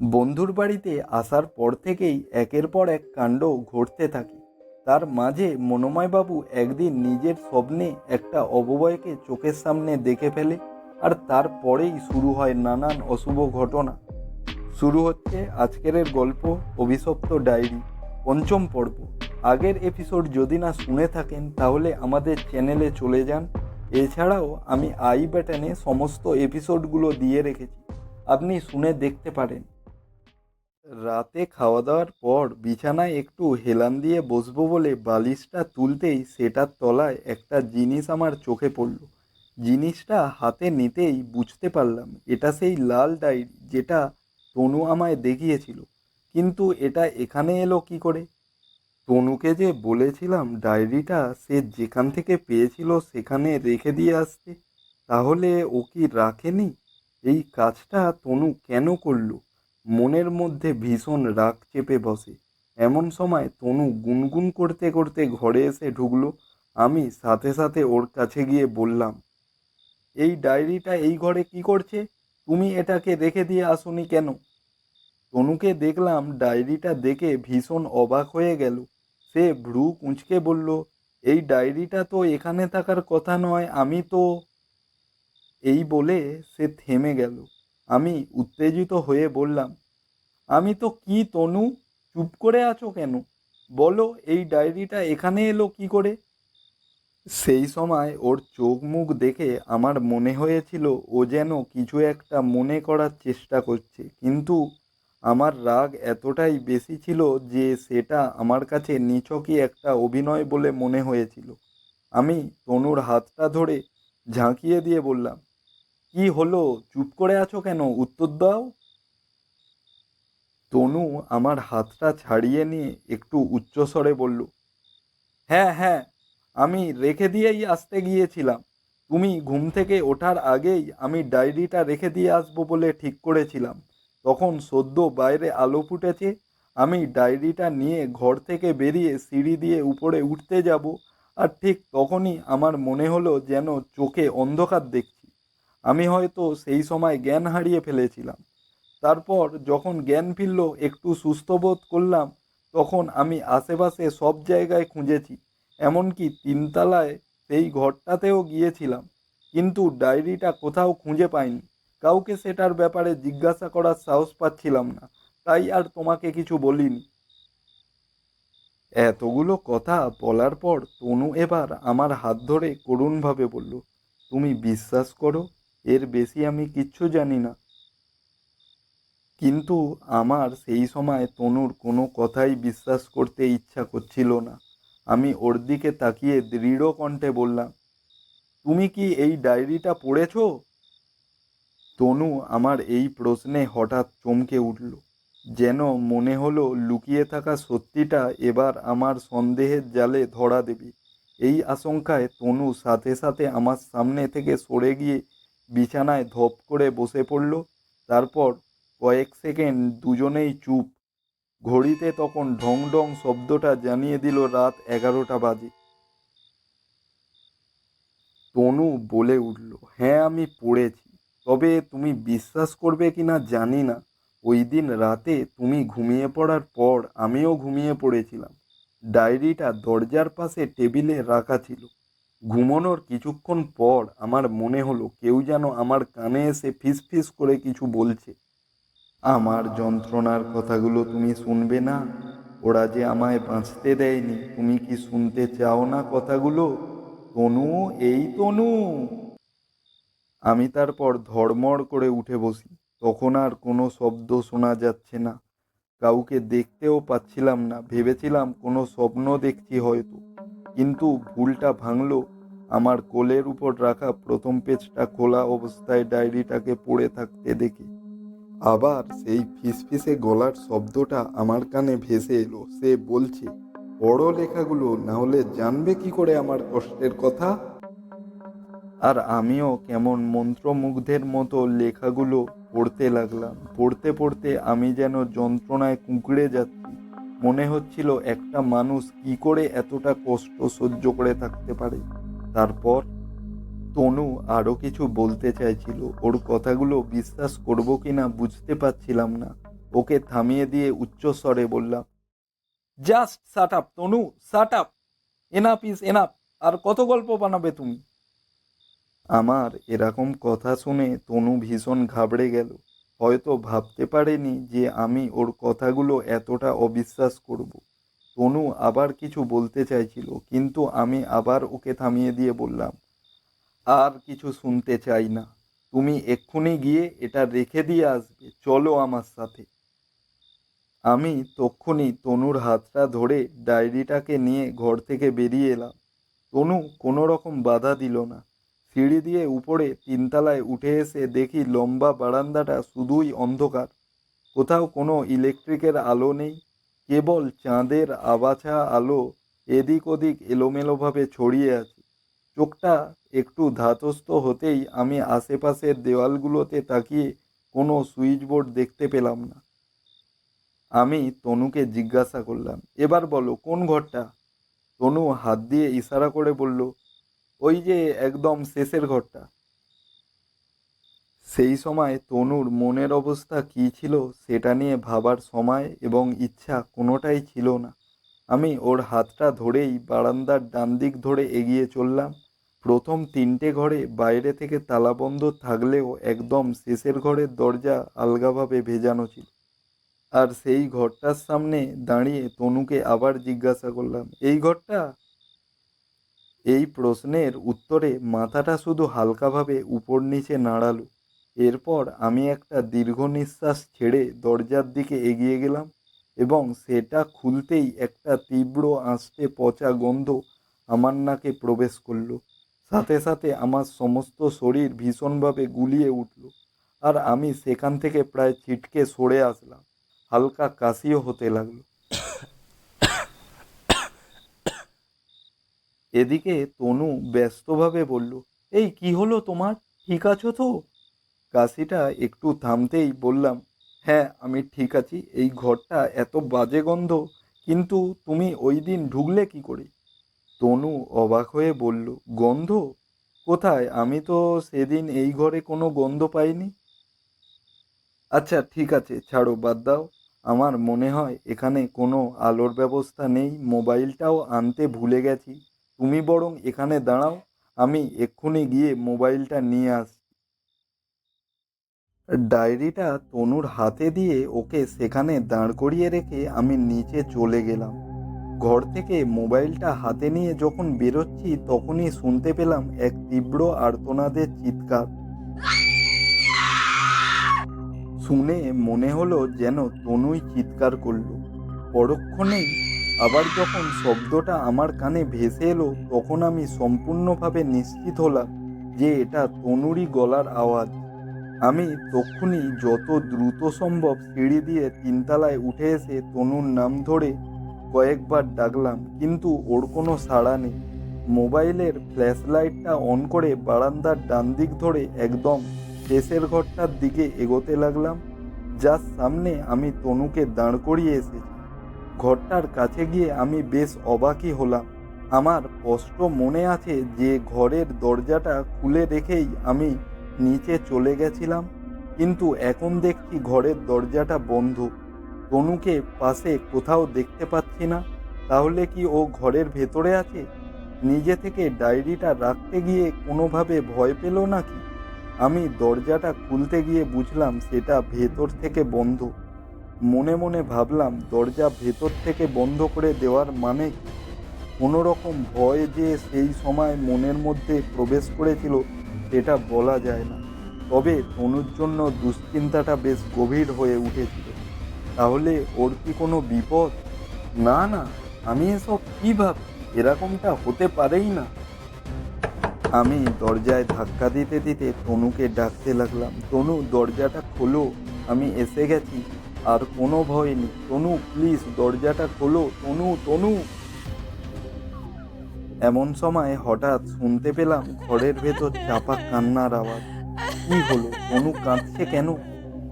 বন্ধুর বাড়িতে আসার পর থেকেই একের পর এক কাণ্ড ঘটতে থাকে। তার মাঝে মনোময়বাবু একদিন নিজের স্বপ্নে একটা অববয়কে চোখের সামনে দেখে ফেলে আর তারপরেই শুরু হয় নানান অশুভ ঘটনা। শুরু হচ্ছে আজকের গল্প, অভিশপ্ত ডায়েরি, পঞ্চম পর্ব। আগের এপিসোড যদি না শুনে থাকেন তাহলে আমাদের চ্যানেলে চলে যান। এছাড়াও আমি আই ব্যাটনে সমস্ত এপিসোডগুলো দিয়ে রেখেছি। আপনি শুনে দেখতে পারেন। রাতে খাওয়া দাওয়ার পর বিছানায় একটু হেলান দিয়ে বসবো বলে বালিশটা তুলতেই সেটার তলায় একটা জিনিস আমার চোখে পড়ল। জিনিসটা হাতে নিতেই বুঝতে পারলাম, এটা সেই লাল ডায়েরি যেটা তনু আমায় দেখিয়েছিল। কিন্তু এটা এখানে এলো কি করে? তনুকে যে বলেছিলাম ডায়েরিটা সে যেখান থেকে পেয়েছিল সেখানে রেখে দিয়ে আসতে, তাহলে ও কি রাখেনি? এই কাজটা তনু কেন করল? মনের মধ্যে ভীষণ রাগ চেপে বসে। এমন সময় তনু গুনগুন করতে করতে ঘরে এসে ঢুকলো। আমি সাথে সাথে ওর কাছে গিয়ে বললাম, এই ডায়েরিটা এই ঘরে কি করছে? তুমি এটাকে রেখে দিয়ে আসোনি কেন? তনুকে দেখলাম ডায়েরিটা দেখে ভীষণ অবাক হয়ে গেল। সে ভ্রু কুঁচকে বলল, এই ডায়েরিটা তো এখানে থাকার কথা নয়, আমি তো এই বলে সে থেমে গেল। আমি উত্তেজিত হয়ে বললাম, আমি তো কি তনু? চুপ করে আছো কেন? বলো, এই ডায়েরিটা এখানে এলো কি করে? সেই সময় ওর চোখ মুখ দেখে আমার মনে হয়েছিল ও যেন কিছু একটা মনে করার চেষ্টা করছে, কিন্তু আমার রাগ এতটাই বেশি ছিল যে সেটা আমার কাছে নিছকই একটা অভিনয় বলে মনে হয়েছিল। আমি তনুর হাতটা ধরে ঝাঁকিয়ে দিয়ে বললাম কি হলো? চুপ করে আছো কেন? উত্তর দাও। তনু আমার হাতটা ছাড়িয়ে নিয়ে একটু উচ্চস্বরে বলল হ্যাঁ হ্যাঁ আমি রেখে দিয়েই আসতে গিয়েছিলাম। তুমি ঘুম থেকে ওঠার আগেই আমি ডায়েরিটা রেখে দিয়ে আসব বলে ঠিক করেছিলাম। তখন সদ্য বাইরে আলো ফুটেছে। আমি ডায়েরিটা নিয়ে ঘর থেকে বেরিয়ে সিঁড়ি দিয়ে উপরে উঠতে যাব। আর ঠিক তখনই আমার মনে হলো যেন চোখে অন্ধকার দেখছি। আমি হয়তো সেই সময় জ্ঞান হারিয়ে ফেলেছিলাম। তারপর যখন জ্ঞান ফিরল, একটু সুস্থ বোধ করলাম, তখন আমি আশেপাশে সব জায়গায় খুঁজেছি। এমনকি তিনতলায় সেই ঘরটাতেও গিয়েছিলাম, কিন্তু ডায়েরিটা কোথাও খুঁজে পাইনি। কাউকে সেটার ব্যাপারে জিজ্ঞাসা করার সাহস পাচ্ছিলাম না, তাই আর তোমাকে কিছু বলিনি। এতগুলো কথা বলার পর তনু এবার আমার হাত ধরে করুণভাবে বলল, তুমি বিশ্বাস করো এর বেশি আমি কিচ্ছু জানি না। কিন্তু আমার সেই সময় তনুর কোনো কথাই বিশ্বাস করতে ইচ্ছা করছিল না। আমি ওর দিকে তাকিয়ে দৃঢ় কণ্ঠে বললাম, তুমি কি এই ডায়েরিটা পড়েছো? তনু আমার এই প্রশ্নে হঠাৎ চমকে উঠল, যেন মনে হলো লুকিয়ে থাকা সত্যিটা এবার আমার সন্দেহের জালে ধরা দেবে। এই আশঙ্কায় তনু সাথে সাথে আমার সামনে থেকে সরে গিয়ে বিছানায় ধপ করে বসে পড়ল, তারপর কয়েক সেকেন্ড দুজনেই চুপ। ঘড়িতে তখন ঢং ঢং শব্দটা জানিয়ে দিল রাত এগারোটা বাজে। তনু বলে উঠল হ্যাঁ আমি পড়েছি। তবে তুমি বিশ্বাস করবে কি না জানি না। ওই দিন রাতে তুমি ঘুমিয়ে পড়ার পর আমিও ঘুমিয়ে পড়েছিলাম। ডায়েরিটা দরজার পাশে টেবিলে রাখা ছিল। ঘুমানোর কিছুক্ষণ পর আমার মনে হলো কেউ যেন আমার কানে এসে ফিস ফিস করে কিছু বলছে। আমার যন্ত্রণার কথাগুলো তুমি শুনবে না? ওরা যে আমায় বাঁচতে দেয়নি, তুমি কি শুনতে চাও না কথাগুলো? তনু, এই তনু। আমি তারপর ধড়মড় করে উঠে বসি। তখন আর কোনো শব্দ শোনা যাচ্ছে না। কাউকে দেখতেও পাচ্ছিলাম না। ভেবেছিলাম কোনো স্বপ্ন দেখছি হয়তো। কিন্তু ভুলটা ভাঙলো। আমার কোলের উপর রাখা প্রথম পেজটা খোলা অবস্থায় ডায়েরিটাকে পড়ে থাকতে দেখে। আবার সেই ফিসফিসে গলার শব্দটা আমার কানে ভেসে এলো। সে বলছে বড় লেখাগুলো না হলে জানবে কি করে আমার কষ্টের কথা? আর আমিও কেমন মন্ত্রমুগ্ধের মতো লেখাগুলো পড়তে লাগলাম। পড়তে পড়তে আমি যেন যন্ত্রণায় কুঁকড়ে যাচ্ছি। মনে হচ্ছিল একটা মানুষ কি করে এতটা কষ্ট সহ্য করে থাকতে পারে। তারপর তনু আরও কিছু বলতে চাইছিল। ওর কথাগুলো বিশ্বাস করব কি না বুঝতে পারছিলাম না। ওকে থামিয়ে দিয়ে উচ্চস্বরে বললাম, just shut up Tanu, shut up. Enough is enough আর কত গল্প বানাবে তুমি? আমার এরকম কথা শুনে তনু ভীষণ ঘাবড়ে গেল। হয়তো ভাবতে পারেনি যে আমি ওর কথাগুলো এতটা অবিশ্বাস করব। তনু আবার কিছু বলতে চাইছিল, কিন্তু আমি আবার ওকে থামিয়ে দিয়ে বললাম, আর কিছু শুনতে চাই না। তুমি এক্ষুনি গিয়ে এটা রেখে দিয়ে আসবে। চলো আমার সাথে। আমি তক্ষুনি তনুর হাতটা ধরে ডায়েরিটাকে নিয়ে ঘর থেকে বেরিয়ে এলাম। তনু কোনো রকম বাধা দিল না। সিঁড়ি দিয়ে উপরে তিনতলায় উঠে এসে দেখি লম্বা বারান্দাটা শুধুই অন্ধকার। কোথাও কোনো ইলেকট্রিকের আলো নেই। কেবল চাঁদের আবাছা আলো এদিক ওদিক এলোমেলোভাবে ছড়িয়ে আছে। চোখটা একটু ধাতস্থ হতেই আমি আশেপাশের দেওয়ালগুলোতে তাকিয়ে কোনো সুইচ বোর্ড দেখতে পেলাম না। আমি তনুকে জিজ্ঞাসা করলাম, এবার বলো, কোন ঘরটা? তনু হাত দিয়ে ইশারা করে বলল, ওই যে একদম শেষের ঘরটা। সেই সময় তনুর মনের অবস্থা কী ছিল সেটা নিয়ে ভাবার সময় এবং ইচ্ছা কোনোটাই ছিল না। আমি ওর হাতটা ধরেই বারান্দার ডান দিক ধরে এগিয়ে চললাম। প্রথম তিনটে ঘরে বাইরে থেকে তালাবন্ধ থাকলেও একদম শেষের ঘরের দরজা আলগাভাবে ভেজানো ছিল। আর সেই ঘরটার সামনে দাঁড়িয়ে তনুকে আবার জিজ্ঞাসা করলাম, এই ঘরটা? এই প্রশ্নের উত্তরে মাথাটা শুধু হালকাভাবে উপর নিচে নাড়ালো। এরপর আমি একটা দীর্ঘ নিঃশ্বাস ছেড়ে দরজার দিকে এগিয়ে গেলাম এবং সেটা খুলতেই একটা তীব্র আঁচটে পচা গন্ধ আমার নাকে প্রবেশ করল। সাথে সাথে আমার সমস্ত শরীর ভীষণভাবে গুলিয়ে উঠল আর আমি সেখান থেকে প্রায় ছিটকে সরে আসলাম। হালকা কাশিও হতে লাগল। এদিকে তনু ব্যস্তভাবে বলল, এই কি হলো তোমার? ঠিক আছো তো? কাশিটা একটু থামতেই বললাম হ্যাঁ আমি ঠিক আছি, এই ঘরটা এত বাজে গন্ধ, কিন্তু তুমি ওই দিন ঢুকলে কি করে? তনু অবাক হয়ে বলল, গন্ধ? কোথায়? আমি তো সেদিন এই ঘরে কোনো গন্ধ পাইনি। আচ্ছা ঠিক আছে, ছাড়ো, বাদ দাও। আমার মনে হয় এখানে কোনো আলোর ব্যবস্থা নেই, মোবাইলটাও আনতে ভুলে গেছি। তুমি বরং এখানে দাঁড়াও, আমি এক্ষুনি গিয়ে মোবাইলটা নিয়ে আসছি। ডায়েরিটা তনুর হাতে দিয়ে ওকে সেখানে দাঁড় করিয়ে রেখে আমি নিচে চলে গেলাম। ঘর থেকে মোবাইলটা হাতে নিয়ে যখন বেরোচ্ছি তখনই শুনতে পেলাম এক তীব্র আর্তনাদের চিৎকার। শুনে মনে হলো যেন তনুই চিৎকার করল। পরক্ষণেই আবার যখন শব্দটা আমার কানে ভেসে এলো তখন আমি সম্পূর্ণভাবে নিশ্চিত হলাম যে এটা তনুরই গলার আওয়াজ। আমি তক্ষুনি যত দ্রুত সম্ভব সিঁড়ি দিয়ে তিনতলায় উঠে এসে তনুর নাম ধরে কয়েকবার ডাকলাম, কিন্তু ওর কোনো সাড়া নেই। মোবাইলের ফ্ল্যাশ লাইটটা অন করে বারান্দার ডান দিক ধরে একদম শেষের ঘরটার দিকে এগোতে লাগলাম। যার সামনে আমি তনুকে দাঁড় করিয়ে এসেছি। ঘরটার কাছে গিয়ে আমি বেশ অবাকই হলাম। আমার স্পষ্ট মনে আছে যে ঘরের দরজাটা খুলে রেখেই আমি নিচে চলে গেছিলাম, কিন্তু এখন দেখছি ঘরের দরজাটা বন্ধ। তনুকে পাশে কোথাও দেখতে পাচ্ছি না। তাহলে কি ও ঘরের ভেতরে আছে? নিজে থেকে ডায়েরিটা রাখতে গিয়ে কোনোভাবে ভয় পেল নাকি? আমি দরজাটা খুলতে গিয়ে বুঝলাম সেটা ভেতর থেকে বন্ধ। মনে মনে ভাবলাম দরজা ভেতর থেকে বন্ধ করে দেওয়ার মানে? কোনো রকম ভয় যে সেই সময় মনের মধ্যে প্রবেশ করেছিল সেটা বলা যায় না। তবে তনুর জন্য দুশ্চিন্তাটা বেশ গভীর হয়ে উঠেছিল। তাহলে ওর কি কোনো বিপদ? না না, আমি এসব কী ভাব এরকমটা হতে পারেই না। আমি দরজায় ধাক্কা দিতে দিতে তনুকে ডাকতে লাগলাম। তনু, দরজাটা খোলো, আমি এসে গেছি। আর কোনো ভয় নেই। তনু প্লিজ দরজাটা খোলো। তনু তনু। এমন সময় হঠাৎ শুনতে পেলাম ঘরের ভেতর চাপা কান্নার আওয়াজ। কি হলো? তনু কাঁদছে কেন?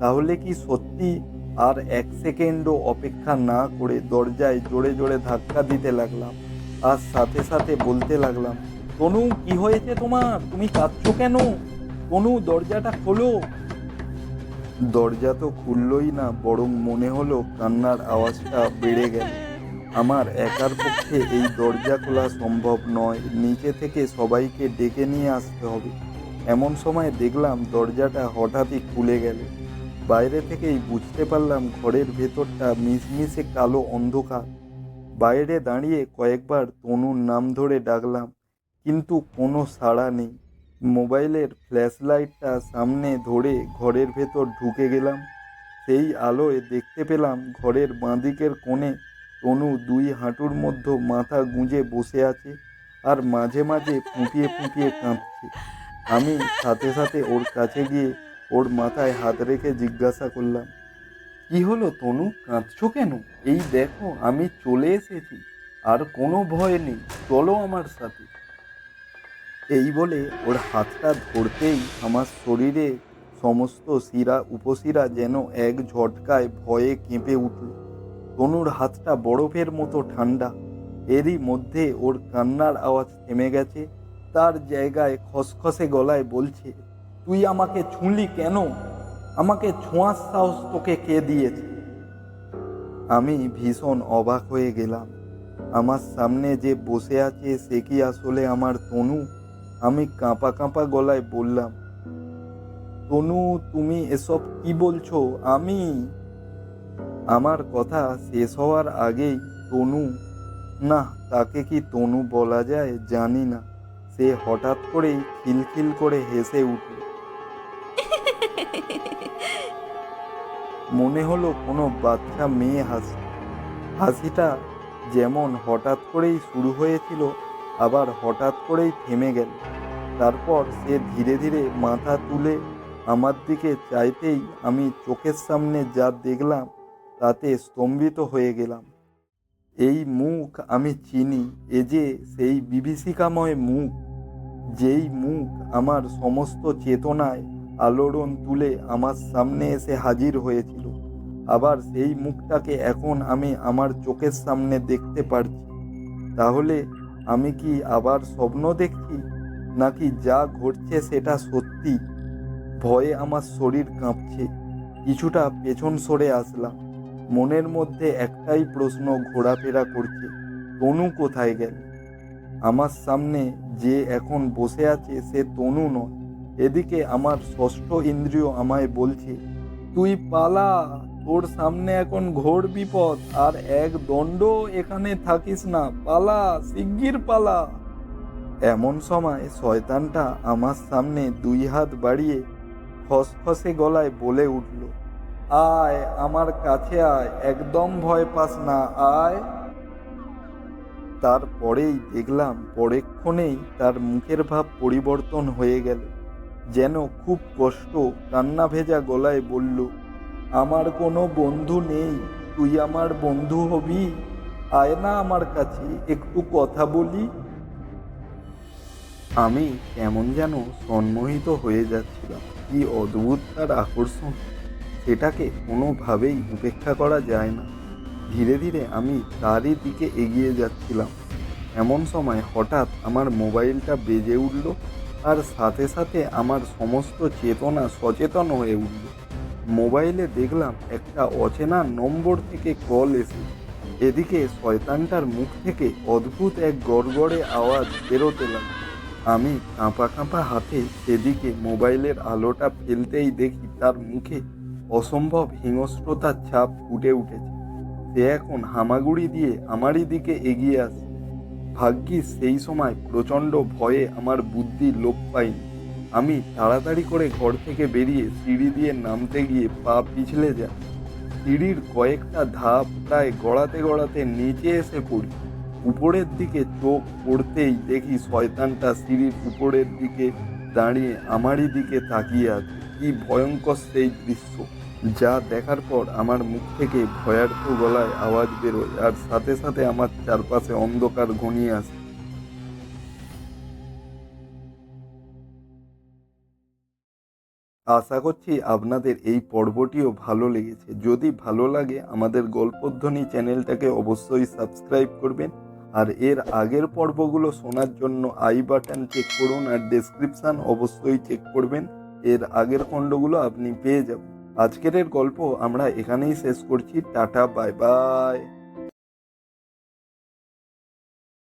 তাহলে কি সত্যি আর এক সেকেন্ডও অপেক্ষা না করে দরজায় জোরে জোরে ধাক্কা দিতে লাগলাম। আর সাথে সাথে বলতে লাগলাম তনু কি হয়েছে তোমার? তুমি কাঁদছো কেন? তনু দরজাটা খোলো। দরজা তো খুললই না, বরং মনে হলো কান্নার আওয়াজটা বেড়ে গেল। আমার একার পক্ষে এই দরজা খোলা সম্ভব নয়। নিচে থেকে সবাইকে ডেকে নিয়ে আসতে হবে। এমন সময় দেখলাম দরজাটা হঠাৎই খুলে গেল। বাইরে থেকেই বুঝতে পারলাম ঘরের ভেতরটা মিশমিশে কালো অন্ধকার। বাইরে দাঁড়িয়ে কয়েকবার তনুর নাম ধরে ডাকলাম, কিন্তু কোনো সাড়া নেই। মোবাইলের ফ্ল্যাশ লাইটটা সামনে ধরে ঘরের ভেতর ঢুকে গেলাম। সেই আলোয় দেখতে পেলাম ঘরের বাঁদিকের কোণে তনু দুই হাঁটুর মধ্যে মাথা গুঁজে বসে আছে আর মাঝে মাঝে ফুঁপিয়ে ফুঁপিয়ে কাঁদছে আমি সাথে সাথে ওর কাছে গিয়ে ওর মাথায় হাত রেখে জিজ্ঞাসা করলাম, কি হলো তনু? কাঁদছো কেন? এই দেখো, আমি চলে এসেছি, আর কোনো ভয় নেই, চলো আমার সাথে। এই বলে ওর হাতটা ধরতেই আমার শরীরে সমস্ত শিরা, উপশিরা যেন এক ঝটকায় ভয়ে কেঁপে উঠল। তনুর হাতটা বরফের মতো ঠান্ডা। এরই মধ্যে ওর কান্নার আওয়াজ থেমে গেছে। তার জায়গায় খসখসে গলায় বলছে, তুই আমাকে ছুঁলি কেন? আমাকে ছোঁয়ার সাহস তোকে কে দিয়েছে? আমি ভীষণ অবাক হয়ে গেলাম। আমার সামনে যে বসে আছে সে কি আসলে আমার তনু? আমি কাঁপা কাঁপা গলায় বললাম, তনু, তুমি এসব কি বলছো? আমি আমার কথা শেষ হওয়ার আগেই তনু, না, তাকে কি তনু বলা যায় জানি না। সে হঠাৎ করেই খিলখিল করে হেসে উঠল। মনে হলো কোনো বাচ্চা মেয়ে হাসি। হাসিটা যেমন হঠাৎ করেই শুরু হয়েছিল, আবার হঠাৎ করেই থেমে গেল। তারপর সে ধীরে ধীরে মাথা তুলে আমার দিকে চাইতেই আমি চোখের সামনে যা দেখলাম তাতে স্তম্ভিত হয়ে গেলাম। এই মুখ আমি চিনি, এ যে সেই বিভীষিকাময় মুখ, যেই মুখ আমার সমস্ত চেতনায় আলোড়ন তুলে আমার সামনে এসে হাজির হয়েছিল। আবার সেই মুখটাকে এখন আমি আমার চোখের সামনে দেখতে পারছি। তাহলে আমি কি আবার স্বপ্ন দেখছি? নাকি যা ঘটছে সেটা সত্যি? ভয়ে আমার শরীর কাঁপছে। কিছুটা পেছন সরে আসলাম। মনের মধ্যে একটাই প্রশ্ন ঘোরাফেরা করছে, তনু কোথায় গেল? আমার সামনে যে এখন বসে আছে সে তনু নয়। এদিকে আমার ষষ্ঠ ইন্দ্রিয় আমায় বলছে, তুই পালা, তোর সামনে এখন ঘোর বিপদ, আর এক দণ্ড এখানে থাকিস না, পালা, শিগগির পালা। এমন সময় শয়তানটা আমার সামনে দুই হাত বাড়িয়ে খসখসে গলায় বলে উঠল আয়, আমার কাছে আয়। একদম ভয় পাস না, আয়। তারপরেই দেখলাম পরেক্ষণেই তার মুখের ভাব পরিবর্তন হয়ে গেল। যেন খুব কষ্ট, কান্না ভেজা গলায় বলল, আমার কোনো বন্ধু নেই, তুই আমার বন্ধু হবি? আয় না আমার কাছে, একটু কথা বলি। আমি কেমন যেন সম্মোহিত হয়ে যাচ্ছিলাম। কি অদ্ভুত তার আকর্ষণ। সেটাকে কোনোভাবেই উপেক্ষা করা যায় না। ধীরে ধীরে আমি তারই দিকে এগিয়ে যাচ্ছিলাম। এমন সময় হঠাৎ আমার মোবাইলটা বেজে উঠল আর সাথে সাথে আমার সমস্ত চেতনা সচেতন হয়ে উঠল। মোবাইলে দেখলাম একটা অচেনা নম্বর থেকে কল এসে, এদিকে শয়তানটার মুখ থেকে অদ্ভুত এক গড়গড়ে আওয়াজ বেরোতে লাগল। আমি কাঁপা কাঁপা হাতে সেদিকে মোবাইলের আলোটা ফেলতেই দেখি তার মুখে অসম্ভব হিংস্রতার ছাপ ফুটে উঠেছে। সে এখন হামাগুড়ি দিয়ে আমারই দিকে এগিয়ে আসে ভাগ্যিস সেই সময় প্রচণ্ড ভয়ে আমার বুদ্ধি লোপ পায়নি। আমি তাড়াতাড়ি করে ঘর থেকে বেরিয়ে সিঁড়ি দিয়ে নামতে গিয়ে পা পিছলে যায় সিঁড়ির কয়েকটা ধাপ প্রায় গড়াতে গড়াতে নিচে এসে পড়ি। উপরের দিকে চোখ পড়তেই দেখি শয়তানটা সিঁড়ির উপরের দিকে দাঁড়িয়ে আমারই দিকে তাকিয়ে আছে। কি ভয়ঙ্কর সেই দৃশ্য, যা দেখার পর আমার মুখ থেকে ভয়ার্থ গলায় আওয়াজ বেরোয় আর সাথে সাথে আমার চারপাশে অন্ধকার ঘনিয়ে আসে। আশা করছি আপনাদের এই পর্বটিও ভালো লেগেছে। যদি ভালো লাগে আমাদের গল্পধ্বনি চ্যানেলটাকে অবশ্যই সাবস্ক্রাইব করবেন আর এর আগের পর্বগুলো শোনার জন্য আই বাটন চেক করুন আর ডেসক্রিপশান অবশ্যই চেক করবেন। এর আগের খণ্ডগুলো আপনি পেয়ে যাবেন। আজকের গল্প আমরা এখানেই শেষ করছি। Tata, bye bye.